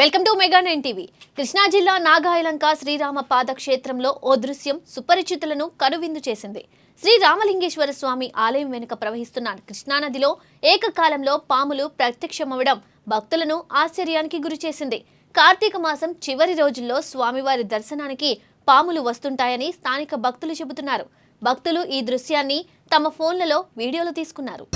Welcome to Mega Nine TV. Krishna జిల్లా నాగాయలంక శ్రీరామ పాదక్షేత్రంలో ఓ దృశ్యం సుపరిచితులను కనువిందు చేసింది. శ్రీ రామలింగేశ్వర స్వామి ఆలయం వెనుక ప్రవహిస్తున్న కృష్ణానదిలో ఏకకాలంలో పాములు ప్రత్యక్షమవడం భక్తులను ఆశ్చర్యానికి గురిచేసింది కార్తీక మాసం చివరి రోజుల్లో స్వామివారి దర్శనానికి పాములు వస్తుంటాయని స్థానిక భక్తులు చెబుతున్నారు. భక్తులు ఈ దృశ్యాన్ని తమ ఫోన్లలో వీడియోలు తీసుకున్నారు.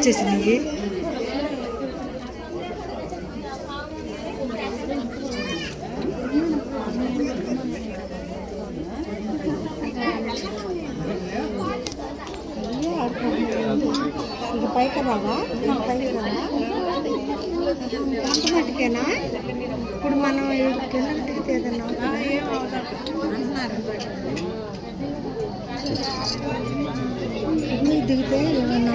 వచ్చేసింది ఇది. పైకి రావా? పైకి రావా? అంత మట్టుకేనా ఇప్పుడు మనం ఈ కిందకి దిగితే ఏదన్నా దిగితే ఏమన్నా